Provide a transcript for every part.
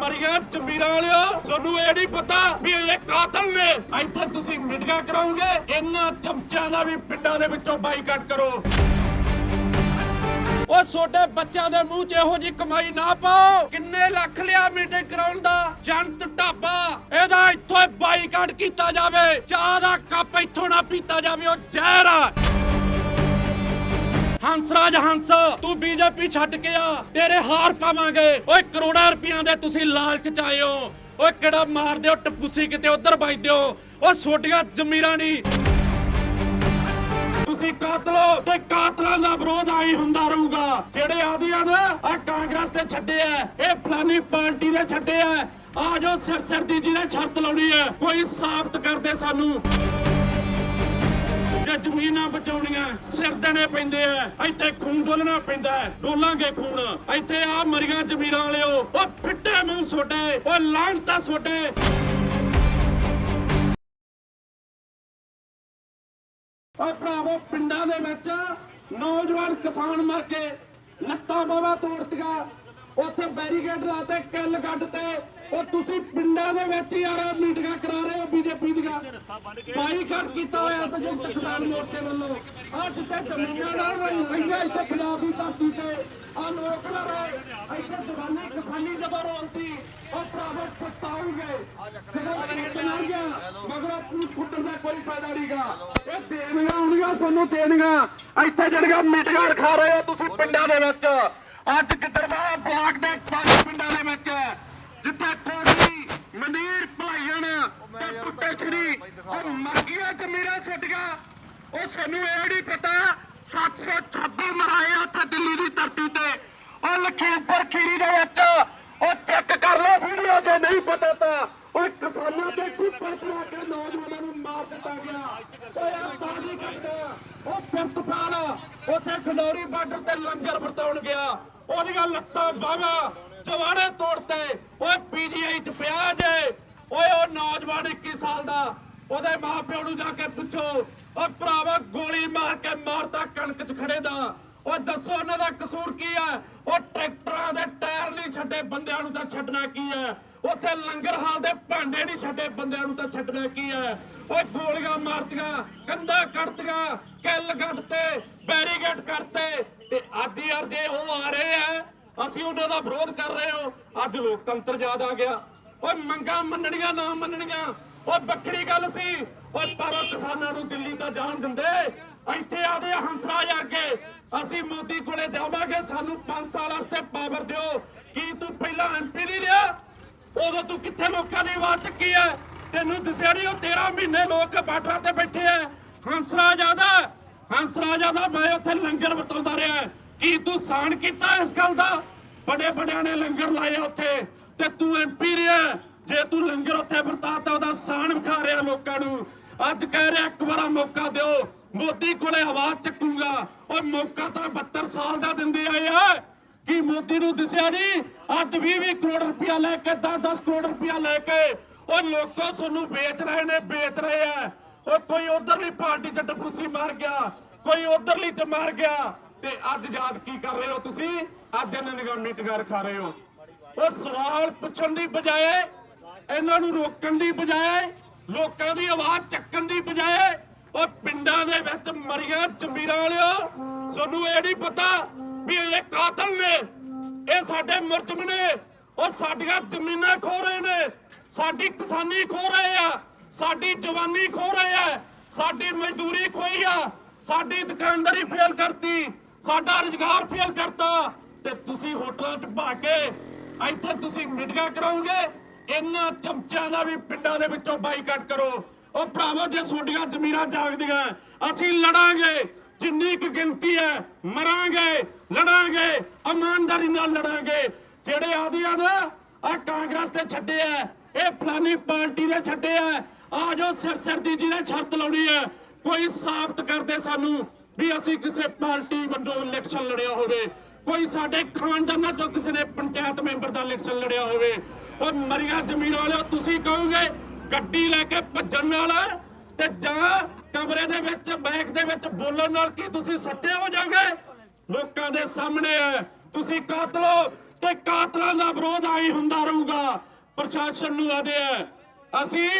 ਮਰੀਆਂ ਜ਼ਮੀਰਾਂ ਵਾਲਿਓ, ਤੁਹਾਨੂੰ ਇਹ ਨਹੀਂ ਪਤਾ ਵੀ ਇਹ ਕਾਤਲ ਨੇ। ਇੱਥੇ ਤੁਸੀਂ ਮੀਟਿੰਗਾਂ ਕਰਾਓਗੇ, ਇਹਨਾਂ ਚਮਚਿਆਂ ਦਾ ਵੀ ਪਿੰਡਾਂ ਦੇ ਵਿੱਚੋਂ ਬਾਈਕਾਟ ਕਰੋ। ਉਹ ਛੋਟੇ ਬੱਚਿਆਂ ਦੇ ਮੂੰਹ 'ਚ ਇਹੋ ਜੀ ਕਮਾਈ ਨਾ ਪਾਓ। ਕਿੰਨੇ ਲੱਖ ਲਿਆ ਮੀਟਿੰਗ ਕਰਾਉਣ ਦਾ? ਜੰਤ ਢਾਬਾ, ਇਹਦਾ ਇੱਥੋਂ ਬਾਈਕਾਟ ਕੀਤਾ ਜਾਵੇ। ਚਾਹ ਦਾ ਕੱਪ ਇੱਥੋਂ ਨਾ ਪੀਤਾ ਜਾਵੇ, ਉਹ ਜ਼ਹਿਰ ਆ। ਹੰਸਰਾਜ ਹੰਸ, ਤੂੰ ਬੀਜੇਪੀ ਛੱਡ ਕੇ ਆ, ਤੇਰੇ ਹਾਰ ਪਾਵਾਂਗੇ। ਓਏ ਕਰੋੜਾਂ ਰੁਪਈਆਂ ਦੇ ਤੁਸੀਂ ਲਾਲਚ ਚ ਆਏ ਹੋ। ਓਏ ਕਿਹੜਾ ਮਾਰਦੇ ਹੋ ਟਪੂਸੀ ਕਿਤੇ ਉਧਰ ਵੱਜਦੇ ਹੋ ਓ ਛੋਟੀਆਂ ਜ਼ਮੀਰਾਂ ਨਹੀਂ ਤੁਸੀਂ ਕਾਤਲੋ ਤੇ ਕਾਤਲਾਂ ਦਾ ਵਿਰੋਧ ਆਈ ਹੁੰਦਾ ਰਹੂਗਾ। ਜਿਹੜੇ ਆਦੀਆਂ ਨਾ ਆ ਕਾਂਗਰਸ ਤੇ ਛੱਡੇ ਆ, ਇਹ ਫਲਾਨੀ ਪਾਰਟੀ ਦੇ ਛੱਡੇ ਆ। ਆ ਜੋ ਸਿਰ ਸਿਰ ਦੀ ਜਿਹਨੇ ਛੱਤ ਲਾਉਣੀ ਹੈ ਕੋਈ ਸਾਬਤ ਕਰਦੇ ਸਾਨੂੰ। ਜੇ ਜ਼ਮੀਨਾਂ ਬਚਾਉਣੀਆਂ ਸਿਰ ਦੇਣੇ ਪੈਂਦੇ ਆ, ਇੱਥੇ ਖੂਨ ਡੋਲਣਾ ਪੈਂਦਾ ਡੋਲਾਂਗੇ ਖੂਨ। ਇੱਥੇ ਆ ਮਰੀਆਂ ਜ਼ਮੀਰਾਂ ਵਾਲਿਓ, ਉਹ ਫਿੱਟੇ ਮੂੰਹ ਛੋਟੇ ਉਹ ਲਾਂਟਾ ਛੋਟੇ ਓਏ ਭਰਾਵੋ, ਪਿੰਡਾਂ ਦੇ ਵਿੱਚ ਨੌਜਵਾਨ ਕਿਸਾਨ ਮਰ ਕੇ ਲੱਤਾਂ ਬਾਵਾ ਤੋੜਤੀਆਂ ਉੱਥੇ ਬੈਰੀਕੇਡ ਲਾਤੇ ਕਿੱਲ ਗੱਡ ਉਹ ਤੁਸੀਂ ਪਿੰਡਾਂ ਦੇ ਵਿੱਚ ਯਾਰ ਮੀਟਿੰਗਾਂ ਕਰਾ ਰਹੇ ਹੋ, ਬੀਜੇਪੀ ਦੀਆਂ। ਬਾਈਕਾਟ ਕੀਤਾ ਹੋਇਆ ਸੰਯੁਕਤ ਕਿਸਾਨ ਮੋਰਚੇ ਵੱਲੋਂ। ਆ ਜਿੱਥੇ ਜ਼ਮੀਨਾਂ ਨਾਲ ਰਹੀਆਂ ਇੱਥੇ ਪੰਜਾਬ ਦੀ ਧਰਤੀ ਤੇ। ਆ ਲੋਕ ਨਾ ਇੱਥੇ ਜਵਾਨੀ ਕਿਸਾਨੀ ਜਦੋਂ ਰੋਲਦੀ ਉਹ ਭਰਾਵੋ ਪਛਤਾਉਂਗੇ ਮਗਰ ਆਪਣੀ ਫੁੱਟਣ ਦਾ ਕੋਈ ਫਾਇਦਾ ਨਹੀਂਗਾ। ਇਹ ਦੇਣੀਆਂ ਆਉਣੀਆਂ ਤੁਹਾਨੂੰ ਦੇਣੀਆਂ ਇੱਥੇ ਜਿਹੜੀਆਂ ਮੀਟਿੰਗਾਂ ਰਖਾ ਰਹੇ ਹੋ ਤੁਸੀਂ ਪਿੰਡਾਂ ਦੇ ਵਿੱਚ। ਅੱਜ ਗਿੱਦੜਵਾ ਬਲਾਕ ਦੇ ਪੰਜ ਪਿੰਡਾਂ ਦੇ ਵਿੱਚ ਜਿੱਥੇ ਕੋਟਲੀ ਮਨੀਰ ਭਲਾਈਣ ਤੇ ਪੁੱਟੇ ਛੜੀ ਉਹ ਮਰਗੀਆਂ ਚ ਮੇਰਾ ਛੱਡੀਆਂ ਉਹ ਸਾਨੂੰ ਇਹ ਨਹੀਂ ਪਤਾ 726 ਮਰਾਏ ਆ ਉੱਥੇ ਦਿੱਲੀ ਦੀ ਧਰਤੀ ਤੇ। ਉਹ ਲਖੀਮਪੁਰ ਖੀਰੀ ਦੇ ਵਿੱਚ ਉਹ ਚੈੱਕ ਕਰ ਲਓ ਵੀਡੀਓ ਜੇ ਨਹੀਂ ਪਤਾ ਤਾਂ। ਉਹ ਕਿਸਾਨਾਂ ਦੇ ਚੁੱਪਾਂ ਚੜਾ ਕੇ ਨੌਜਵਾਨਾਂ ਨੂੰ ਮਾਰ ਦਿੱਤਾ ਗਿਆ। ਉਹ ਯਾਰ ਪਾਣੀ ਕੱਟਦਾ ਉਹ ਪ੍ਰਿੰਤਪਾਲ, ਉੱਥੇ ਖੰਡੌਰੀ ਬਾਰਡਰ ਤੇ ਲੰਗਰ ਵਰਤਾਉਣ ਗਿਆ। ਉਹਦੀਆਂ ਲੱਤਾਂ ਬਾਹਾਂ ਜਵਾੜੇ ਤੋੜਤੇ। ਓਏ ਪੀਜੀਆਈ ਚ ਪਿਆ ਜੇ। ਓਏ ਉਹ ਨੌਜਵਾਨ 21 ਸਾਲ ਦਾ, ਉਹਦੇ ਮਾਪਿਆਂ ਨੂੰ ਜਾ ਕੇ ਪੁੱਛੋ। ਓ ਭਰਾਵਾ ਗੋਲੀ ਮਾਰ ਕੇ ਮਾਰਤਾ ਕਣਕ ਚ ਖੜੇ ਦਾ। ਓ ਦੱਸੋ ਉਹਨਾਂ ਦਾ ਕਸੂਰ ਕੀ ਹੈ ਉਹ ਟਰੈਕਟਰਾਂ ਦੇ ਟਾਇਰ ਨਹੀਂ ਛੱਡੇ ਬੰਦਿਆਂ ਨੂੰ ਤਾਂ ਛੱਡਣਾ ਕੀ ਹੈ ਉੱਥੇ ਲੰਗਰ ਹਾਲ ਦੇ ਭਾਂਡੇ ਨਹੀਂ ਛੱਡੇ ਬੰਦਿਆਂ ਨੂੰ ਤਾਂ ਛੱਡਣਾ ਕੀ ਹੈ ਓਏ ਗੋਲੀਆਂ ਮਾਰਤੀਆਂ, ਕੰਧਾਂ ਕੱਟਤੀਆਂ ਕਿੱਲ ਗੱਡਤੇ ਬੈਰੀਗੇਡ ਕਰਤੇ। ਤੇ ਅੱਜ ਯਾਰ ਜੇ ਉਹ ਆ ਰਹੇ ਆ, ਅਸੀਂ ਉਹਨਾਂ ਦਾ ਵਿਰੋਧ ਕਰ ਰਹੇ ਹੋ। ਅੱਜ ਲੋਕਤੰਤਰ ਯਾਦ ਆ ਗਿਆ। ਓਏ ਮੰਗਾਂ ਮੰਨਣੀਆਂ, ਨਾ ਮੰਨਣੀਆਂ। ਓਏ ਵੱਖਰੀ ਗੱਲ ਸੀ। ਓਏ ਪਰ ਕਿਸਾਨਾਂ ਨੂੰ ਦਿੱਲੀ ਤਾਂ ਜਾਣ ਦਿੰਦੇ। ਇੱਥੇ ਆਦੇ ਹੰਸਰਾਜ ਆ ਕੇ ਅਸੀਂ ਮੋਦੀ ਕੋਲੇ ਜਾਵਾਂਗੇ। ਸਾਨੂੰ 5 ਸਾਲ ਵਾਸਤੇ ਪਾਵਰ ਦਿਓ। ਕੀ ਤੂੰ ਪਹਿਲਾਂ ਐਮਪੀ ਨਹੀਂ ਰਿਹਾ? ਉਦੋਂ ਤੂੰ ਕਿੱਥੇ ਲੋਕਾਂ ਦੀ ਆਵਾਜ਼ ਚੱਕੀ ਐ? ਤੈਨੂੰ ਦਿਸਿਆ ਨਹੀਂ ਉਹ 13 ਮਹੀਨੇ ਲੋਕ ਬਾਰਡਰਾਂ ਤੇ ਬੈਠੇ ਐ। ਹੰਸਰਾਜ ਆਦਾ ਹੰਸਰਾਜ ਆਦਾ ਮੈਂ ਉੱਥੇ ਲੰਗਰ ਵਰਤਾਉਂਦਾ ਰਿਹਾ। ਕੀ ਤੂੰ ਸਾਨ ਕੀਤਾ ਇਸ ਗੱਲ ਦਾ? ਬੜੇ ਬੜਿਆਂ ਨੇ ਲੰਗਰ ਲਾਏ ਉੱਥੇ। ਤੇ ਤੂੰ ਐਮਪੀ ਰਿਹਾ ਜੇ ਤੂੰ ਲੰਗਰ ਉੱਥੇ ਵਰਤਾਤਾ, ਉਹਦਾ ਸਾਨ ਵਿਖਾ ਰਿਹਾ ਲੋਕਾਂ ਨੂੰ। ਅੱਜ ਕਹਿ ਰਿਹਾ, ਇੱਕ ਵਾਰਾ ਮੌਕਾ ਦਿਓ। ਮੋਦੀ ਕੋਲੇ ਆਵਾਜ਼ ਚੱਕੂਗਾ। ਓਏ, ਮੌਕਾ ਤਾਂ 72 ਸਾਲ ਦਾ ਦਿੰਦੇ ਆਏ ਆ। ਕੀ ਮੋਦੀ ਨੂੰ ਦਿਸਿਆ ਨਹੀਂ? ਅੱਜ 20 ਕਰੋੜ ਰੁਪਇਆ ਲੈ ਕੇ 10-10 ਕਰੋੜ ਰੁਪਇਆ ਲੈ ਕੇ ਉਹ ਲੋਕੋ ਤੁਹਾਨੂੰ ਵੇਚ ਰਹੇ ਨੇ, ਵੇਚ ਰਹੇ ਆ। ਉਹ ਕੋਈ ਉਧਰਲੀ ਪਾਰਟੀ ਚ ਡਪੂਸੀ ਮਾਰ ਗਿਆ, ਕੋਈ ਉਧਰਲੀ ਚ ਮਾਰ ਗਿਆ, ਤੇ ਅੱਜ ਯਾਦ ਕੀ ਕਰ ਰਹੇ ਹੋ ਤੁਸੀਂ? ਅੱਜ ਇਹਨਾਂ ਨਿਗਾਹ ਮੀਟਿੰਗਾਂ ਰਖਾ ਰਹੇ ਹੋ। ਉਹ ਸਵਾਲ ਪੁੱਛਣ ਦੀ ਬਜਾਏ, ਇਹਨਾਂ ਨੂੰ ਰੋਕਣ ਦੀ ਬਜਾਏ, ਲੋਕਾਂ ਦੀ ਆਵਾਜ਼ ਚੱਕਣ ਦੀ ਬਜਾਏ ਉਹ ਪਿੰਡਾਂ ਦੇ ਵਿੱਚ ਮਰੀਆਂ ਜ਼ਮੀਰਾਂ ਵਾਲਿਓ, ਤੁਹਾਨੂੰ ਇਹ ਨਹੀਂ ਪਤਾ ਵੀ ਇਹ ਕਾਤਲ ਨੇ, ਇਹ ਸਾਡੇ ਮੁਰਜਮ ਨੇ ਉਹ ਸਾਡੀਆਂ ਜ਼ਮੀਨਾਂ ਖੋ ਰਹੇ ਨੇ, ਸਾਡੀ ਕਿਸਾਨੀ ਖੋ ਰਹੇ ਆ। ਸਾਡੀ ਜਵਾਨੀ ਖੋ ਰਹੇ ਆ। ਸਾਡੀ ਮਜ਼ਦੂਰੀ ਖੋਈ ਆ। ਸਾਡੀ ਦੁਕਾਨਦਾਰੀ ਫੇਲ ਕਰਤੀ। ਸਾਡਾ ਰੁਜ਼ਗਾਰ ਫੇਲ ਕਰਤਾ। ਤੇ ਤੁਸੀਂ ਹੋਟਲਾਂ 'ਚ ਭਾ ਕੇ ਇੱਥੇ ਤੁਸੀਂ ਮੀਟਿੰਗਾਂ ਕਰਾਓਗੇ। ਇਹਨਾਂ ਚਮਚਿਆਂ ਦਾ ਵੀ ਪਿੰਡਾਂ ਦੇ ਵਿੱਚੋਂ ਬਾਈਕਾਟ ਕਰੋ। ਉਹ ਭਰਾਵੋ, ਜੇ ਤੁਹਾਡੀਆਂ ਜ਼ਮੀਰਾਂ ਜਾਗਦੀਆਂ, ਅਸੀਂ ਲੜਾਂਗੇ। ਜਿੰਨੀ ਕੁ ਗਿਣਤੀ ਹੈ, ਮਰਾਂਗੇ, ਲੜਾਂਗੇ, ਇਮਾਨਦਾਰੀ ਨਾਲ ਲੜਾਂਗੇ। ਜਿਹੜੇ ਆਦੀਆਂ ਨਾ ਆ ਕਾਂਗਰਸ ਤੇ ਛੱਡੇ ਆ। ਇਹ ਫਲਾਨੀ ਪਾਰਟੀ ਦੇ ਛੱਡੇ ਆ। ਆ ਜੋ ਸਿਰ ਸਿਰ ਦੀ ਜਿਹਨੇ ਛੱਤ ਲਾਉਣੀ ਹੈ, ਕੋਈ ਸਾਬਤ ਕਰਦੇ ਸਾਨੂੰ ਵੀ ਅਸੀਂ ਕਿਸੇ ਪਾਰਟੀ ਵੱਲੋਂ ਇਲੈਕਸ਼ਨ ਲੜਿਆ ਹੋਵੇ। ਕੋਈ ਸਾਡੇ ਖਾਨਦਾਨਾਂ ਚੋਂ ਕਿਸੇ ਨੇ ਪੰਚਾਇਤ ਮੈਂਬਰ ਦਾ ਇਲੈਕਸ਼ਨ ਲੜਿਆ ਹੋਵੇ। ਉਹ ਮਰੀਆਂ ਜ਼ਮੀਰਾਂ ਵਾਲਿਓ, ਤੁਸੀਂ ਕਹੋਗੇ, ਗੱਡੀ ਲੈ ਕੇ ਭੱਜਣ ਨਾਲ ਤੇ ਜਾਂ ਕਮਰੇ ਦੇ ਵਿੱਚ ਬੈਗ ਦੇ ਵਿੱਚ ਬੋਲਣ ਨਾਲ ਕੀ ਤੁਸੀਂ ਸੱਚੇ ਹੋ ਜਾਓਗੇ? ਲੋਕਾਂ ਦੇ ਸਾਹਮਣੇ ਹੈ। ਤੁਸੀਂ ਕਾਤਲੋ ਤੇ ਕਾਤਲਾਂ ਦਾ ਵਿਰੋਧ ਆਈ ਹੁੰਦਾ ਰਹੂਗਾ। ਪ੍ਰਸ਼ਾਸਨ ਨੂੰ ਆਦੇ ਹੈ। ਅਸੀਂ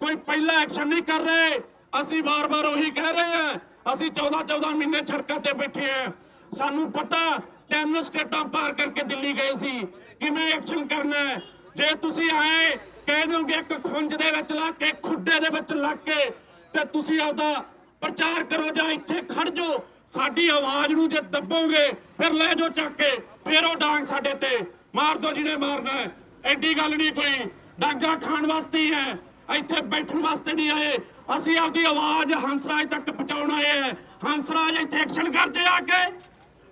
ਕੋਈ ਪਹਿਲਾ ਐਕਸ਼ਨ ਨਹੀਂ ਕਰ ਰਹੇ। ਅਸੀਂ ਬਾਰ ਬਾਰ ਉਹੀ ਕਹਿ ਰਹੇ ਹਾਂ, ਅਸੀਂ 14-14 ਮਹੀਨੇ ਸੜਕਾਂ ਤੇ ਬੈਠੇ ਹਾਂ। ਸਾਨੂੰ ਪਤਾ, ਤਿੰਨ ਸਟੇਟਾਂ ਪਾਰ ਕਰਕੇ ਦਿੱਲੀ ਗਏ ਸੀ। ਕਿਵੇਂ ਐਕਸ਼ਨ ਕਰਨਾ ਜੇ ਤੁਸੀਂ ਆਏ, ਕਹਿ ਦੋਗੇ ਇੱਕ ਖੁੰਝ ਦੇ ਵਿੱਚ ਲਾ ਕੇ, ਖੁੱਡੇ ਦੇ ਵਿੱਚ ਲੱਗ ਕੇ, ਤੇ ਤੁਸੀਂ ਆਪਦਾ ਪ੍ਰਚਾਰ ਕਰੋ ਜਾਂ ਇੱਥੇ ਖੜ ਜਾਓ। ਸਾਡੀ ਆਵਾਜ਼ ਨੂੰ ਜੇ ਦੱਬੋਗੇ, ਫਿਰ ਲੈ ਜਾਓ ਚੱਕ ਕੇ, ਫਿਰ ਉਹ ਡਾਂਗ ਸਾਡੇ ਤੇ। ਮਾਰ ਦੋ ਜਿਹਨੇ ਮਾਰਨਾ ਹੈ। ਐਡੀ ਗੱਲ ਨਹੀਂ ਕੋਈ। ਡਾਂਗਾ ਖਾਣ ਵਾਸਤੇ ਹੀ ਹੈ। ਇੱਥੇ ਬੈਠਣ ਵਾਸਤੇ ਨਹੀਂ ਆਏ। ਅਸੀਂ ਆਪਦੀ ਆਵਾਜ਼ ਹੰਸਰਾਜ ਤੱਕ ਪਹੁੰਚਾਉਣ ਆਏ ਹਾਂ। ਹੰਸਰਾਜ ਇੱਥੇ ਐਕਸ਼ਨ ਕਰਦੇ ਆ ਕੇ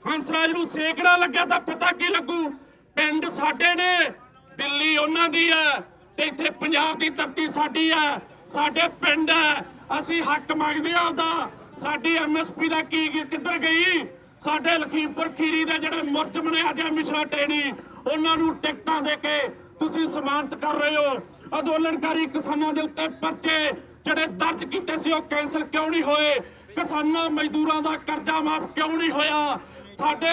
ਹੰਸਰਾਜ ਨੂੰ ਸੇਕਣਾ ਲੱਗਿਆ ਤਾਂ ਪਤਾ ਕੀ ਲੱਗੂ? ਪਿੰਡ ਸਾਡੇ ਨੇ, ਦਿੱਲੀ ਉਹਨਾਂ ਦੀ ਹੈ ਤੇ ਇੱਥੇ ਪੰਜਾਬ ਦੀ ਧਰਤੀ ਸਾਡੀ ਹੈ। ਸਾਡੇ ਪਿੰਡ ਹੈ। ਅਸੀਂ ਹੱਕ ਮੰਗਦੇ ਆ ਉਹਦਾ। ਸਾਡੀ ਐਮਐਸਪੀ ਦਾ ਕੀ ਕਿੱਧਰ ਗਈ? ਸਾਡੇ ਲਖੀਮਪੁਰ ਖੀਰੀ ਦੇ ਜਿਹੜੇ ਮੁਰਤਮ ਬਣੇ ਅਜੇ ਮਿਸ਼ਰਾ ਟੇਣੀ, ਉਹਨਾਂ ਨੂੰ ਟਿਕਟਾਂ ਦੇ ਕੇ ਤੁਸੀਂ ਸਮਾਨਤ ਕਰ ਰਹੇ ਹੋ। ਅੰਦੋਲਨਕਾਰੀ ਕਿਸਾਨਾਂ ਦੇ ਉੱਤੇ ਪਰਚੇ ਜਿਹੜੇ ਦਰਜ ਕੀਤੇ ਸੀ ਉਹ ਕੈਂਸਲ ਕਿਉਂ ਨਹੀਂ ਹੋਏ? ਕਿਸਾਨਾਂ ਮਜ਼ਦੂਰਾਂ ਦਾ ਕਰਜ਼ਾ ਮਾਫ ਕਿਉਂ ਨਹੀਂ ਹੋਇਆ? ਸਾਡੇ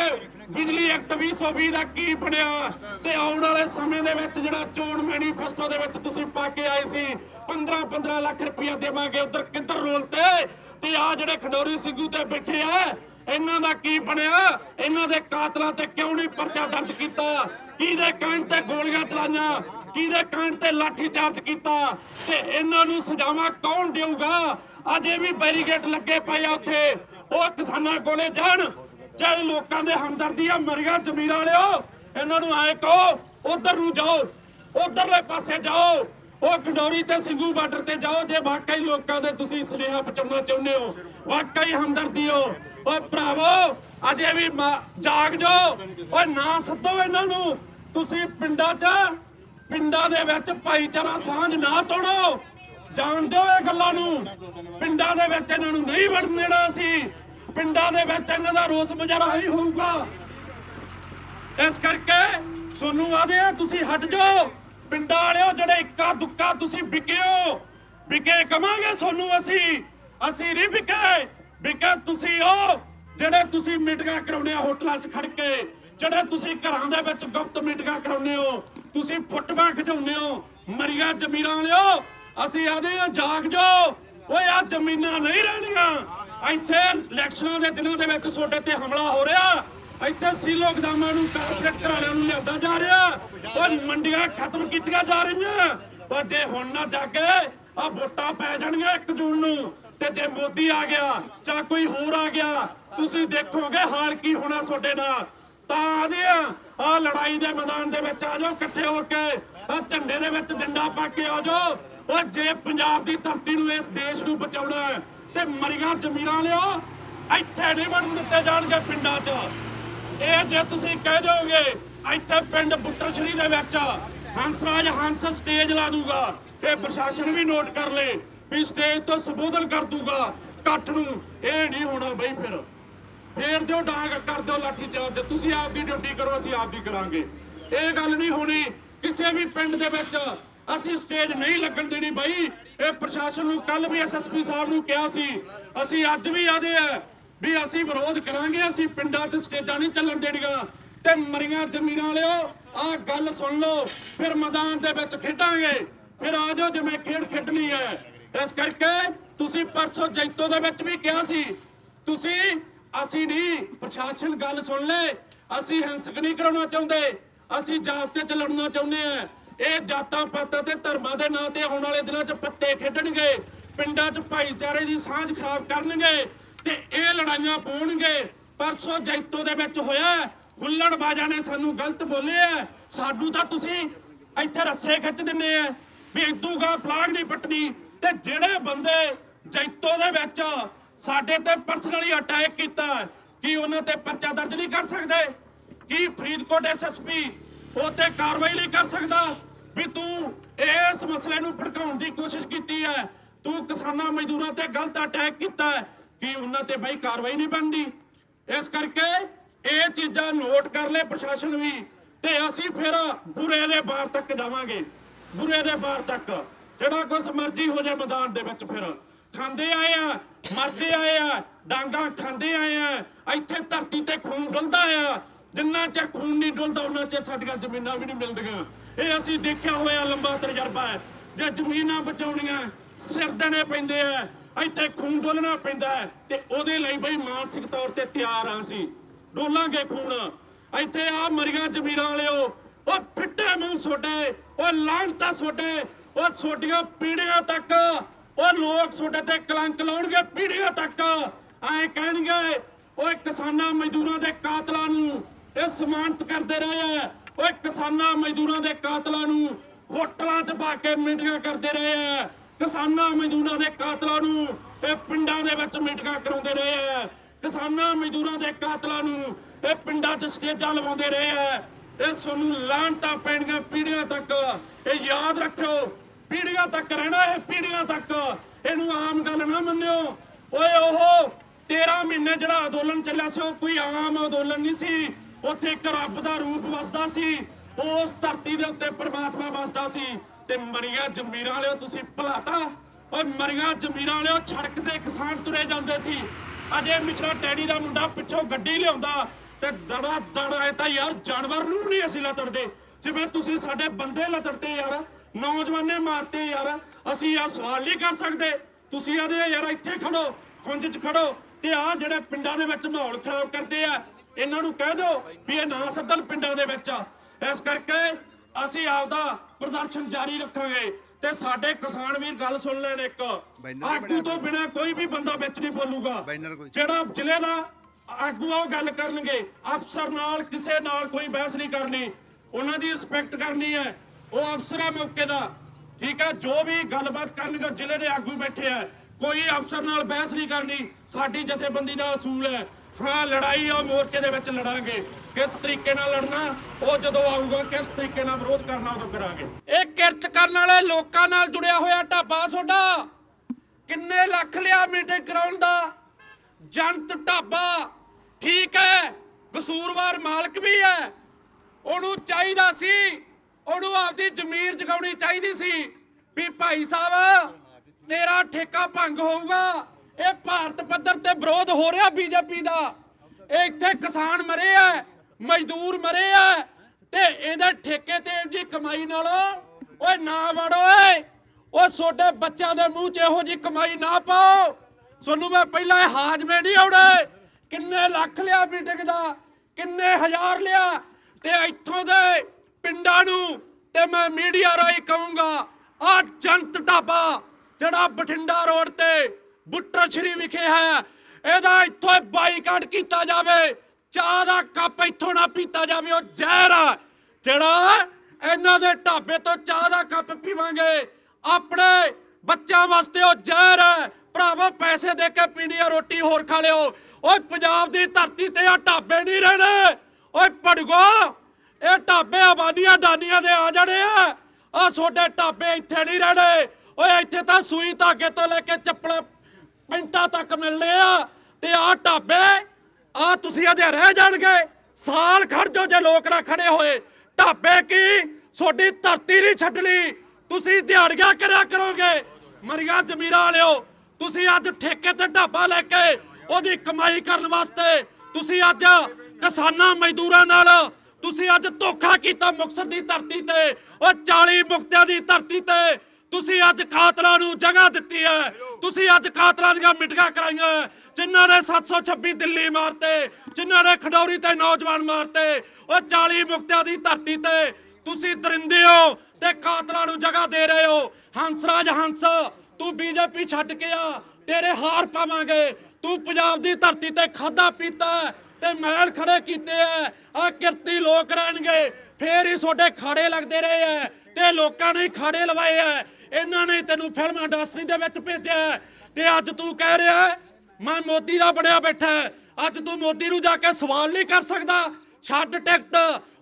ਬਿਜਲੀ ਐਕਟ 2020 ਦਾ ਕੀ ਬਣਿਆ? ਤੇ ਆਉਣ ਵਾਲੇ ਸਮੇਂ ਦੇ ਵਿੱਚ ਜਿਹੜਾ ਚੋਣ ਮੈਨੀਫੈਸਟੋ ਦੇ ਵਿੱਚ ਤੁਸੀਂ ਪਾ ਕੇ ਆਏ ਸੀ 15 15 ਲੱਖ ਰੁਪਇਆ ਦੇਵਾਂਗੇ ਉਧਰ ਕਿੱਧਰ ਰੋਲ ਤੇ? ਤੇ ਆ ਜਿਹੜੇ ਖਡੋਰੀ ਸਿੰਘੂ ਤੇ ਬੈਠੇ ਆ, ਇਹਨਾਂ ਦਾ ਕੀ ਬਣਿਆ? ਇਹਨਾਂ ਦੇ ਕਾਤਲਾਂ ਤੇ ਕਿਉਂ ਨਹੀਂ ਪਰਚਾ ਦਰਜ ਕੀਤਾ? ਕਿਹਦੇ ਕਹਿਣ ਤੇ ਗੋਲੀਆਂ ਚਲਾਈਆਂ? ਕਿਹਦੇ ਕਹਿਣ ਤੇ ਲਾਠੀ ਚਾਰਜ ਕੀਤਾ ਤੇ ਇਹਨਾਂ ਨੂੰ ਸਜ਼ਾਵਾਂ ਕੌਣ ਦੇਊਗਾ? ਅਜੇ ਵੀ ਬੈਰੀਗੇਡ ਲੱਗੇ ਪਏ ਆ ਉੱਥੇ। ਉਹ ਕਿਸਾਨਾਂ ਕੋਲੇ ਜਾਣ, ਚਾਹੇ ਲੋਕਾਂ ਦੇ ਹਮਦਰਦੀ ਆ, ਮਰੀਆਂ ਜ਼ਮੀਰਾਂ ਵਾਲਿਓ, ਇਹਨਾਂ ਨੂੰ ਆਏ ਕਹੋ, ਉਧਰ ਨੂੰ ਜਾਓ, ਉਧਰਲੇ ਪਾਸੇ ਜਾਓ। ਉਹ ਖਡੋਰੀ ਤੇ ਸਿੰਘੂ ਬਾਰਡਰ ਤੇ ਜਾਓ, ਜੇ ਵਾਕਈ ਲੋਕਾਂ ਦੇ ਤੁਸੀਂ ਸੁਨੇਹਾ ਪਹੁੰਚਾਉਣਾ ਚਾਹੁੰਦੇ ਹੋ, ਵਾਕਈ ਹਮਦਰਦੀ ਹੋ। ਓਏ ਭਰਾਵੋ, ਅਜੇ ਵੀ ਜਾਗ ਜਾਓ। ਓਏ ਨਾ ਸੱਦੋ ਇਹਨਾਂ ਨੂੰ। ਤੁਸੀਂ ਪਿੰਡਾਂ 'ਚ ਪਿੰਡਾਂ ਦੇ ਵਿੱਚ ਭਾਈਚਾਰਾ ਸਾਂਝ ਨਾ ਤੋੜੋ। ਜਾਣਦੇ ਹੋ ਇਹ ਗੱਲਾਂ ਨੂੰ? ਪਿੰਡਾਂ ਦੇ ਵਿੱਚ ਇਹਨਾਂ ਨੂੰ ਨਹੀਂ ਵੜਨ ਦੇਣਾ ਸੀ ਪਿੰਡਾਂ ਦੇ ਵਿੱਚ ਇਹਨਾਂ ਦਾ ਰੋਸ ਮੁਜ਼ਾਹਰਾ ਹੀ ਹੋਊਗਾ। ਇਸ ਕਰਕੇ ਤੁਹਾਨੂੰ ਆਦੇ ਆ, ਤੁਸੀਂ ਹਟ ਜਾਓ। ਪਿੰਡਾਂ ਵਾਲਿਓ, ਜਿਹੜੇ ਇੱਕਾ ਦੁੱਕਾ ਤੁਸੀਂ ਵਿਕਿਓ ਵਿਕੇ ਕਮਾਂਗੇ ਤੁਹਾਨੂੰ ਅਸੀਂ। ਅਸੀਂ ਨਹੀਂ ਵਿਕੇ ਵਿਕੇ ਤੁਸੀਂ ਹੋ। ਜਿਹੜੇ ਤੁਸੀਂ ਮੀਟਿੰਗਾਂ ਕਰਾਉਂਦੇ ਆ ਹੋਟਲਾਂ 'ਚ ਖੜ ਕੇ, ਜਿਹੜੇ ਤੁਸੀਂ ਘਰਾਂ ਦੇ ਵਿੱਚ ਗੁਪਤ ਮੀਟਿੰਗਾਂ ਕਰਾਉਂਦੇ ਹੋ ਤੁਸੀਂ ਫੁੱਟਬਾਂ ਖਿਚਾਉਂਦੇ ਹੋ, ਮਰੀਆਂ ਜ਼ਮੀਰਾਂ ਵਾਲਿਓ, ਅਸੀਂ ਆਦੇ ਆ ਜਾਗ ਜਾਓ। ਓਏ ਆ ਜ਼ਮੀਨਾਂ ਨਹੀਂ ਰਹਿਣੀਆਂ। ਇੱਥੇ ਇਲੈਕਸ਼ਨਾਂ ਦੇ ਦਿਨਾਂ ਦੇ ਵਿੱਚ ਤੁਹਾਡੇ ਤੇ ਹਮਲਾ ਹੋ ਰਿਹਾ। ਇੱਥੇ ਸੀਲੋ ਗਦਾਮਾਂ ਨੂੰ ਕਾਰਪੋਰੇਟ ਵਾਲਿਆਂ ਨੂੰ ਲਿਆਂਦਾ ਜਾ ਰਿਹਾ। ਓਏ, ਮੰਡੀਆਂ ਖਤਮ ਕੀਤੀਆਂ ਜਾ ਰਹੀਆਂ। ਓ ਜੇ ਹੁਣ ਨਾ ਜਾਗੇ ਆ ਵੋਟਾਂ ਪੈ ਜਾਣਗੀਆਂ 1 ਜੂਨ ਨੂੰ। ਤੇ ਜੇ ਮੋਦੀ ਆ ਗਿਆ, ਜਾਂ ਕੋਈ ਹੋਰ ਆ ਗਿਆ, ਤੁਸੀਂ ਦੇਖੋਗੇ ਹਾਲ ਕੀ ਹੋਣਾ ਤੁਹਾਡੇ ਨਾਲ। ਤਾਂ ਆਦੇ ਆ ਆ ਲੜਾਈ ਦੇ ਮੈਦਾਨ ਦੇ ਵਿੱਚ ਆ ਜਾਓ, ਇਕੱਠੇ ਹੋ ਕੇ। ਆ ਝੰਡੇ ਦੇ ਵਿੱਚ ਡੰਡਾ ਪਾ ਕੇ ਆ ਜਾਓ। ਓ ਜੇ ਪੰਜਾਬ ਦੀ ਧਰਤੀ ਨੂੰ ਇਸ ਦੇਸ਼ ਨੂੰ ਬਚਾਉਣਾ ਹੈ, ਤੇ ਮਰੀਆਂ ਜ਼ਮੀਰਾਂ ਲਿਓ। ਇੱਥੇ ਨਹੀਂ ਵੜਨ ਦਿੱਤੇ ਜਾਣਗੇ ਪਿੰਡਾਂ 'ਚ। ਇਹ ਜੇ ਤੁਸੀਂ ਕਹਿ ਜਾਓਗੇ ਇੱਥੇ ਪਿੰਡ ਬੁੱਟਰਸ਼ਰੀ ਦੇ ਵਿੱਚ ਹੰਸਰਾਜ ਹੰਸ ਸਟੇਜ ਲਾ ਦੂਗਾ। ਇਹ ਪ੍ਰਸ਼ਾਸਨ ਵੀ ਨੋਟ ਕਰ ਲੇ ਵੀ ਸਟੇਜ ਤੋਂ ਸੰਬੋਧਨ ਕਰ ਦੂਗਾ। ਇਕੱਠ ਨੂੰ ਇਹ ਨਹੀਂ ਹੋਣਾ ਬਈ ਫਿਰ। ਫੇਰ ਦਿਓ ਡਾਂਗ, ਕਰ ਦਿਓ ਲਾਠੀ ਚਾਰਜ। ਤੁਸੀਂ ਆਪਦੀ ਡਿਊਟੀ ਕਰੋ, ਅਸੀਂ ਆਪਦੀ ਕਰਾਂਗੇ। ਇਹ ਗੱਲ ਨਹੀਂ ਹੋਣੀ ਕਿਸੇ ਵੀ ਪਿੰਡ ਦੇ ਵਿੱਚ ਅਸੀਂ ਸਟੇਜ ਨਹੀਂ ਲੱਗਣ ਦੇਣੀ ਬਾਈ। ਇਹ ਪ੍ਰਸ਼ਾਸਨ ਨੂੰ ਕੱਲ ਵੀ ਐਸਐਸਪੀ ਸਾਹਿਬ ਨੂੰ ਕਿਹਾ ਸੀ, ਅਸੀਂ ਅੱਜ ਵੀ ਆਦੇ ਆ ਵੀ ਅਸੀਂ ਵਿਰੋਧ ਕਰਾਂਗੇ, ਅਸੀਂ ਪਿੰਡਾਂ 'ਚ ਸਟੇਜਾਂ ਨਹੀਂ ਚੱਲਣ ਦੇਣੀਆਂ। ਤੇ ਮਰੀਆਂ ਜ਼ਮੀਰਾਂ ਵਾਲਿਓ, ਆਹ ਗੱਲ ਸੁਣ ਲਓ, ਫਿਰ ਮੈਦਾਨ ਦੇ ਵਿੱਚ ਖੇਡਾਂਗੇ। ਫਿਰ ਆ ਜਾਓ ਜਿਵੇਂ ਖੇਡ ਖੇਡਣੀ ਹੈ। ਇਸ ਕਰਕੇ ਤੁਸੀਂ ਪਰਸੋਂ ਜੈਤੋ ਦੇ ਵਿੱਚ ਵੀ ਕਿਹਾ ਸੀ, ਤੁਸੀਂ ਅਸੀਂ ਨਹੀਂ, ਪ੍ਰਸ਼ਾਸਨ ਗੱਲ ਸੁਣ ਲੈ। ਅਸੀਂ ਹਿੰਸਕ ਨਹੀਂ ਕਰਾਉਣਾ ਚਾਹੁੰਦੇ। ਅਸੀਂ ਜਾਤ ਤੇ ਲੜਨਾ ਚਾਹੁੰਦੇ ਆ। ਇਹ ਜਾਤਾਂ ਪਾਤਾਂ ਤੇ ਧਰਮਾਂ ਦੇ ਨਾਂ ਤੇ ਆਉਣ ਵਾਲੇ ਦਿਨਾਂ 'ਚ ਪੱਤੇ ਖੇਡਣਗੇ। ਪਿੰਡਾਂ 'ਚ ਭਾਈਚਾਰੇ ਦੀ ਸਾਂਝ ਖਰਾਬ ਕਰਨਗੇ ਤੇ ਇਹ ਲੜਾਈਆਂ ਪਾਉਣਗੇ ਪਰਸੋਂ ਜੈਤੋ ਦੇ ਵਿੱਚ ਹੋਇਆ ਹੁੱਲੜਬਾਜ਼ਾਂ ਨੇ ਸਾਨੂੰ ਗਲਤ ਬੋਲੇ ਆ। ਸਾਨੂੰ ਤਾਂ ਤੁਸੀਂ ਇੱਥੇ ਰੱਸੇ ਖਿੱਚ ਦਿੰਨੇ ਆ ਵੀ ਇਦੂ ਗਾ ਪਲਾਗ ਨਹੀਂ ਪੱਟਣੀ। ਤੇ ਜਿਹੜੇ ਬੰਦੇ ਜੈਤੋ ਦੇ ਵਿੱਚ ਸਾਡੇ ਤੇ ਪਰਸਨਲੀ ਅਟੈਕ ਕੀਤਾ ਕੀ ਉਹਨਾਂ ਤੇ ਪਰਚਾ ਦਰਜ ਨਹੀਂ ਕਰ ਸਕਦੇ? ਕੀ ਫਰੀਦਕੋਟ ਐਸਐਸਪੀ ਉਹ ਕਾਰਵਾਈ ਨਹੀਂ ਕਰ ਸਕਦਾ? ਵੀ ਤੂੰ ਇਸ ਮਸਲੇ ਨੂੰ ਭੜਕਾਉਣ ਦੀ ਕੋਸ਼ਿਸ਼ ਕੀਤੀ ਹੈ। ਤੂੰ ਕਿਸਾਨਾਂ ਮਜ਼ਦੂਰਾਂ ਤੇ ਗਲਤ ਅਟੈਕ ਕੀਤਾ ਕੀ ਉਹਨਾਂ ਤੇ ਬਈ ਕਾਰਵਾਈ ਨਹੀਂ ਬਣਦੀ? ਇਸ ਕਰਕੇ ਇਹ ਚੀਜ਼ਾਂ ਨੋਟ ਕਰ ਲੈ ਪ੍ਰਸ਼ਾਸਨ ਵੀ, ਤੇ ਅਸੀਂ ਫਿਰ ਬੁਰੇ ਦੇ ਬਾਹਰ ਤੱਕ ਜਾਵਾਂਗੇ। ਬੁਰੇ ਦੇ ਬਾਹਰ ਤੱਕ। ਜਿਹੜਾ ਕੁਛ ਮਰਜ਼ੀ ਹੋ ਜਾਏ ਮੈਦਾਨ ਦੇ ਵਿੱਚ ਫਿਰ। ਖਾਂਦੇ ਆਏ ਆ, ਮਰਦੇ ਆਏ ਆ, ਡਾਂਗਾ ਖਾਂਦੇ ਆਏ ਆ, ਇੱਥੇ ਧਰਤੀ ਤੇ ਖੂਨ ਡੁੱਲਦਾ ਆ। ਜਿੰਨਾ ਚਿਰ ਖੂਨ ਨਹੀਂ ਡੁੱਲਦਾ, ਉਹਨਾਂ ਚਿਰ ਸਾਡੀਆਂ ਜ਼ਮੀਨਾਂ ਵੀ ਨਹੀਂ ਮਿਲਦੀਆਂ। ਇਹ ਅਸੀਂ ਦੇਖਿਆ ਹੋਇਆ ਲੰਬਾ ਤਜਰਬਾ ਹੈ। ਜੇ ਜ਼ਮੀਨਾਂ ਬਚਾਉਣੀਆਂ ਸਿਰ ਦੇਣੇ ਪੈਂਦੇ ਆ, ਇੱਥੇ ਖੂਨ ਡੋਲਣਾ ਪੈਂਦਾ ਹੈ, ਤੇ ਉਹਦੇ ਲਈ ਬਈ ਮਾਨਸਿਕ ਤੌਰ ਤੇ ਤਿਆਰ ਆ ਅਸੀਂ। ਡੋਲਾਂਗੇ ਖੂਨ। ਇੱਥੇ ਆ ਮਰੀਆਂ ਜ਼ਮੀਰਾਂ ਵਾਲਿਓ, ਉਹ ਫਿੱਟੇ ਮੂੰਹ ਛੋਡੇ ਉਹ ਲਾਂਟਾ ਛੋਡੇ ਉਹ ਛੋਡੀਆਂ ਪੀੜੀਆਂ ਤੱਕ ਉਹ ਲੋਕ ਤੁਹਾਡੇ ਤੇ ਕਲੰਕ ਲਾਉਣਗੇ ਪੀੜੀਆਂ ਤੱਕ। ਐਂ ਕਹਿਣਗੇ, ਓਏ ਕਿਸਾਨਾਂ ਮਜ਼ਦੂਰਾਂ ਦੇ ਕਾਤਲਾਂ ਨੂੰ ਇਹ ਸਮਾਨਤ ਕਰਦੇ ਰਹੇ ਆ ਓਏ ਕਿਸਾਨਾਂ ਮਜ਼ਦੂਰਾਂ ਦੇ ਕਾਤਲਾਂ ਨੂੰ ਹੋਟਲਾਂ 'ਚ ਪਾ ਕੇ ਮੀਟਿੰਗਾਂ ਕਰਦੇ ਰਹੇ ਆ ਕਿਸਾਨਾਂ ਮਜ਼ਦੂਰਾਂ ਦੇ ਕਾਤਲਾਂ ਨੂੰ ਇਹ ਪਿੰਡਾਂ ਦੇ ਵਿੱਚ ਮੀਟਿੰਗਾਂ ਕਰਾਉਂਦੇ ਰਹੇ ਆ ਕਿਸਾਨਾਂ ਮਜ਼ਦੂਰਾਂ ਦੇ ਕਾਤਲਾਂ ਨੂੰ ਇਹ ਪਿੰਡਾਂ 'ਚ ਸਟੇਜਾਂ ਲਵਾਉਂਦੇ ਰਹੇ ਆ ਇਹ ਸਾਨੂੰ ਲਾਂਟਾਂ ਪੈਣੀਆਂ ਪੀੜ੍ਹੀਆਂ ਤੱਕ। ਇਹ ਯਾਦ ਰੱਖੋ ਪੀੜੀਆਂ ਤੱਕ ਰਹਿਣਾ ਇਹ ਪੀੜੀਆਂ ਤੱਕ। ਇਹਨੂੰ ਆਮ ਗੱਲ ਨਾ ਮੰਨਿਓ। ਓਏ ਉਹ 13 ਮਹੀਨੇ ਜਿਹੜਾ ਅੰਦੋਲਨ ਚੱਲਿਆ ਸੀ, ਉਹ ਕੋਈ ਆਮ ਅੰਦੋਲਨ ਨਹੀਂ ਸੀ। ਉੱਥੇ ਇੱਕ ਰੱਬ ਦਾ ਰੂਪ ਵਸਦਾ ਸੀ। ਉਸ ਧਰਤੀ ਦੇ ਉੱਤੇ ਪ੍ਰਮਾਤਮਾ ਵਸਦਾ ਸੀ। ਤੇ ਮਰੀਆਂ ਜ਼ਮੀਰਾਂ ਵਾਲਿਓ ਤੁਸੀਂ ਭੁਲਾਤਾ। ਓਏ ਮਰੀਆਂ ਜ਼ਮੀਰਾਂ ਵਾਲਿਓ ਸੜਕ ਤੇ ਕਿਸਾਨ ਤੁਰੇ ਜਾਂਦੇ ਸੀ। ਅਜੇ ਮਿਛਰਾ ਟੈਡੀ ਦਾ ਮੁੰਡਾ ਪਿੱਛੋਂ ਗੱਡੀ ਲਿਆਉਂਦਾ। ਤੇ ਦੜਾ ਦੜਾ ਇਹ ਤਾਂ ਯਾਰ ਜਾਨਵਰ ਨੂੰ ਨਹੀਂ ਅਸੀਂ ਲਤੜਦੇ। ਜਿਵੇਂ ਤੁਸੀਂ ਸਾਡੇ ਬੰਦੇ ਲਤੜਦੇ ਯਾਰ। ਨੌਜਵਾਨੇ ਮਾਰਤੇ ਯਾਰ ਅਸੀਂ ਯਾਰ ਸਵਾਲ ਨਹੀਂ ਕਰ ਸਕਦੇ। ਤੁਸੀਂ ਆਦੇ ਯਾਰ ਇੱਥੇ ਖੜੋ ਖੁੰਝ 'ਚ ਖੜੋ ਤੇ ਆ ਜਿਹੜੇ ਪਿੰਡਾਂ ਦੇ ਵਿੱਚ ਮਾਹੌਲ ਖਰਾਬ ਕਰਦੇ ਆ ਇਹਨਾਂ ਨੂੰ ਕਹਿ ਦਿਓ ਵੀ ਇਹ ਨਾ ਸੱਦਣ ਪਿੰਡਾਂ ਦੇ ਵਿੱਚ ਇਸ ਕਰਕੇ ਅਸੀਂ ਆਪਦਾ ਪ੍ਰਦਰਸ਼ਨ ਜਾਰੀ ਰੱਖਾਂਗੇ ਤੇ ਸਾਡੇ ਕਿਸਾਨ ਵੀਰ ਗੱਲ ਸੁਣ ਲੈਣ ਇੱਕ। ਆਗੂ ਤੋਂ ਬਿਨਾ ਕੋਈ ਵੀ ਬੰਦਾ ਵਿੱਚ ਨਹੀਂ ਬੋਲੂਗਾ। ਜਿਹੜਾ ਜ਼ਿਲ੍ਹੇ ਦਾ ਆਗੂ ਆ ਗੱਲ ਕਰਨਗੇ। ਅਫਸਰ ਨਾਲ ਕਿਸੇ ਨਾਲ ਕੋਈ ਬਹਿਸ ਨਹੀਂ ਕਰਨੀ। ਉਹਨਾਂ ਦੀ ਰਿਸਪੈਕਟ ਕਰਨੀ ਹੈ। ਉਹ ਅਫਸਰ ਹੈ ਮੌਕੇ ਦਾ। ਠੀਕ ਹੈ ਜੋ ਵੀ ਗੱਲਬਾਤ ਕਰਨਗੇ ਜ਼ਿਲ੍ਹੇ ਦੇ ਆਗੂ ਬੈਠੇ ਆ। ਕੋਈ ਅਫਸਰ ਨਾਲ ਬਹਿਸ ਨਹੀਂ ਕਰਨੀ। ਸਾਡੀ ਜਥੇਬੰਦੀ ਦਾ ਅਸੂਲ ਹੈ। ਹਾਂ, ਲੜਾਈ ਆ, ਮੋਰਚੇ ਦੇ ਵਿੱਚ ਲੜਾਂਗੇ। ਕਿਸ ਤਰੀਕੇ ਨਾਲ ਲੜਨਾ, ਉਹ ਜਦੋਂ ਆਊਗਾ, ਕਿਸ ਤਰੀਕੇ ਨਾਲ ਵਿਰੋਧ ਕਰਨਾ, ਉਦੋਂ ਕਰਾਂਗੇ। ਇਹ ਕਿਰਤ ਕਰਨ ਵਾਲੇ ਲੋਕਾਂ ਨਾਲ ਜੁੜਿਆ ਹੋਇਆ ਢਾਬਾ ਤੁਹਾਡਾ ਕਿੰਨੇ ਲੱਖ ਲਿਆ ਮੀਟਿੰਗ ਕਰਾਉਣ ਦਾ? ਜਨਤ ਢਾਬਾ। ਠੀਕ ਹੈ, ਕਸੂਰਵਾਰ ਮਾਲਕ ਵੀ ਹੈ। ਉਹਨੂੰ ਚਾਹੀਦਾ ਸੀ ਉਹਨੂੰ ਆਪਦੀ ਜ਼ਮੀਰ ਜਗਾਉਣੀ ਚਾਹੀਦੀ ਸੀ ਵੀ ਭਾਈ ਸਾਹਿਬ, ਤੇਰਾ ਠੇਕਾ ਭੰਗ ਹੋਊਗਾ। ਇਹ ਭਾਰਤ ਪੱਧਰ ਤੇ ਵਿਰੋਧ ਹੋ ਰਿਹਾ ਬੀਜੇਪੀ ਦਾ। ਇੱਥੇ ਕਿਸਾਨ ਮਰੇ ਆ, ਮਜ਼ਦੂਰ ਮਰੇ ਆ ਤੇ ਇਹਦੇ ਠੇਕੇ ਤੇ ਜੀ ਕਮਾਈ ਨਾਲ, ਓਏ ਨਾ ਵੜੋ ਓਏ। ਉਹ ਛੋਟੇ ਬੱਚਿਆਂ ਦੇ ਮੂੰਹ 'ਚ ਇਹੋ ਜੀ ਕਮਾਈ ਨਾ ਪਾਓ। ਤੁਹਾਨੂੰ ਮੈਂ ਪਹਿਲਾਂ ਇਹ ਹਾਜ਼ਮੇ ਨਹੀਂ ਆਉਣੇ। ਕਿੰਨੇ ਲੱਖ ਲਿਆ ਮੀਟਿੰਗ ਦਾ, ਕਿੰਨੇ ਹਜ਼ਾਰ ਲਿਆ। ਤੇ ਇੱਥੋਂ ਦੇ ਪਿੰਡਾਂ ਨੂੰ ਤੇ ਮੈਂ ਮੀਡੀਆ ਰਾਹੀਂ ਕਹੂੰਗਾ, ਆ ਜਨਤ ਢਾਬਾ ਜਿਹੜਾ ਬਠਿੰਡਾ ਰੋਡ ਤੇ ਬੁੱਟਰ ਸ਼੍ਰੀ ਵਿਖੇ ਹੈ, ਇਹਦਾ ਇੱਥੋਂ ਬਾਈਕਾਟ ਕੀਤਾ ਜਾਵੇ, ਚਾਹ ਦਾ ਕੱਪ ਇੱਥੋਂ ਨਾ ਪੀਤਾ ਜਾਵੇ, ਉਹ ਜ਼ਹਿਰ ਆ। ਜਿਹੜਾ ਇਹਨਾਂ ਦੇ ਢਾਬੇ ਤੋਂ ਚਾਹ ਦਾ ਕੱਪ ਪੀਵਾਂਗੇ, ਆਪਣੇ ਬੱਚਿਆਂ ਵਾਸਤੇ ਉਹ ਜ਼ਹਿਰ ਹੈ ਭਰਾਵਾ, ਪੈਸੇ ਦੇ ਕੇ ਪੀਣੀ ਆ ਰੋਟੀ, ਹੋਰ ਖਾ ਲਿਓ। ਓਏ, ਪੰਜਾਬ ਦੀ ਧਰਤੀ ਤੇ ਆ ਢਾਬੇ ਨਹੀਂ ਰਹਿਣੇ। ਓਏ ਪੜਗੋ ਇਹ ਢਾਬੇ ਆਬਾਦੀਆਂ ਦਾਨੀਆਂ ਦੇ ਆ ਜਾਣੇ ਆ। ਆ ਛੋਟੇ ਢਾਬੇ ਇੱਥੇ ਨਹੀਂ ਰਹਿਣੇ। ਓਏ, ਇੱਥੇ ਤਾਂ ਸੂਈ ਧਾਗੇ ਤੋਂ ਲੈ ਕੇ ਚੱਪਲਾਂ, ਪਿੰਟਾਂ ਤੱਕ ਮਿਲਨੇ ਆ। ਤੇ ਆ ਢਾਬੇ ਆ ਤੁਸੀਂ ਅਜੇ ਰਹਿ ਜਾਣਗੇ। ਸਾਲ ਖੜ ਜਾਓ ਜੇ ਲੋਕ ਨਾ ਖੜੇ ਹੋਏ। ਢਾਬੇ ਕੀ? ਤੁਹਾਡੀ ਧਰਤੀ ਨਹੀਂ ਛੱਡਣੀ। ਤੁਸੀਂ ਦਿਹਾੜੀਆਂ ਕਰਿਆ ਕਰੋਗੇ। ਮਰੀਆਂ ਜ਼ਮੀਰਾਂ ਵਾਲਿਓ, ਤੁਸੀਂ ਅੱਜ ਠੇਕੇ ਤੇ ਢਾਬਾ ਲੈ ਕੇ ਉਹਦੀ ਕਮਾਈ ਕਰਨ ਵਾਸਤੇ ਤੁਸੀਂ ਅੱਜ ਕਿਸਾਨਾਂ, ਮਜ਼ਦੂਰਾਂ ਨਾਲ ਤੁਸੀਂ ਅੱਜ ਧੋਖਾ ਕੀਤਾ ਮੁਕਤਸਰ ਦੀ ਧਰਤੀ ਤੇ, ਉਹ 40 ਮੁਕਤਿਆਂ ਦੀ ਧਰਤੀ ਤੇ। ਤੁਸੀਂ ਅੱਜ ਕਾਤਲਾਂ ਨੂੰ ਜਗ੍ਹਾ ਦਿੱਤੀ ਹੈ। ਤੁਸੀਂ ਅੱਜ ਕਾਤਲਾਂ ਦੀਆਂ ਮਿਟੀਆਂ ਕਰਾਈਆਂ ਜਿਨ੍ਹਾਂ ਨੇ 726 ਦਿੱਲੀ ਮਾਰਤੇ, ਜਿਨ੍ਹਾਂ ਨੇ ਖਡੌਰੀ ਤੇ ਨੌਜਵਾਨ ਮਾਰਤੇ, ਉਹ 40 ਮੁਕਤਿਆਂ ਦੀ ਧਰਤੀ ਤੇ। ਤੁਸੀਂ ਦਰਿੰਦੇ ਹੋ ਤੇ ਕਾਤਲਾਂ ਨੂੰ ਜਗ੍ਹਾ ਦੇ ਰਹੇ ਹੋ। ਹੰਸਰਾਜ ਹੰਸ, ਤੂੰ ਬੀਜੇਪੀ ਛੱਡ ਕੇ ਆ, ਤੇਰੇ ਹਾਰ ਪਾਵਾਂਗੇ। ਤੂੰ ਪੰਜਾਬ ਦੀ ਧਰਤੀ ਤੇ ਖਾਦਾ ਪੀਤਾ ਤੇ ਮਹਿਲ ਖੜੇ ਕੀਤੇ ਐ। ਆ ਕਿਰਤੀ ਲੋਕ ਰਹਿਣਗੇ, ਫੇਰ ਹੀ ਤੁਹਾਡੇ ਖਾੜੇ ਲੱਗਦੇ ਰਹੇ ਐ ਤੇ ਲੋਕਾਂ ਨੇ ਖਾੜੇ ਲਵਾਏ ਐ। ਇਹਨਾਂ ਨੇ ਤੈਨੂੰ ਫਿਲਮ ਇੰਡਸਟਰੀ ਦੇ ਵਿੱਚ ਭੇਜਿਆ ਹੈ। ਤੇ ਅੱਜ ਤੂੰ ਕਹਿ ਰਿਹਾ ਮੈਂ ਮੋਦੀ ਦਾ ਬਣਿਆ ਬੈਠਾ ਅੱਜ ਤੂੰ ਮੋਦੀ ਨੂੰ ਜਾ ਕੇ ਸਵਾਲ ਨਹੀਂ ਕਰ ਸਕਦਾ। ਛੱਡ ਟਿਕਟ।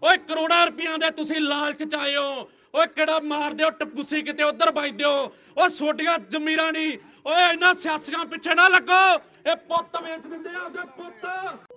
ਓਏ ਕਰੋੜਾਂ ਰੁਪਈਆਂ ਦੇ ਤੁਸੀਂ ਲਾਲਚ ਚ ਆਏ ਹੋ। ਓਏ ਕਿਹੜਾ ਮਾਰਦੇ ਹੋ ਟਪੂਸੀ ਕਿਤੇ ਉਧਰ ਵੱਜਦੇ ਹੋ ਓ ਛੋਟੀਆਂ ਜ਼ਮੀਰਾਂ ਨਹੀਂ। ਓਏ ਇਹਨਾਂ ਸਿਆਸੀਆਂ ਪਿੱਛੇ ਨਾ ਲੱਗੋ। ਇਹ ਪੁੱਤ ਵੇਚ ਦਿੰਦੇ ਆ, ਉਹਦੇ ਪੁੱਤ।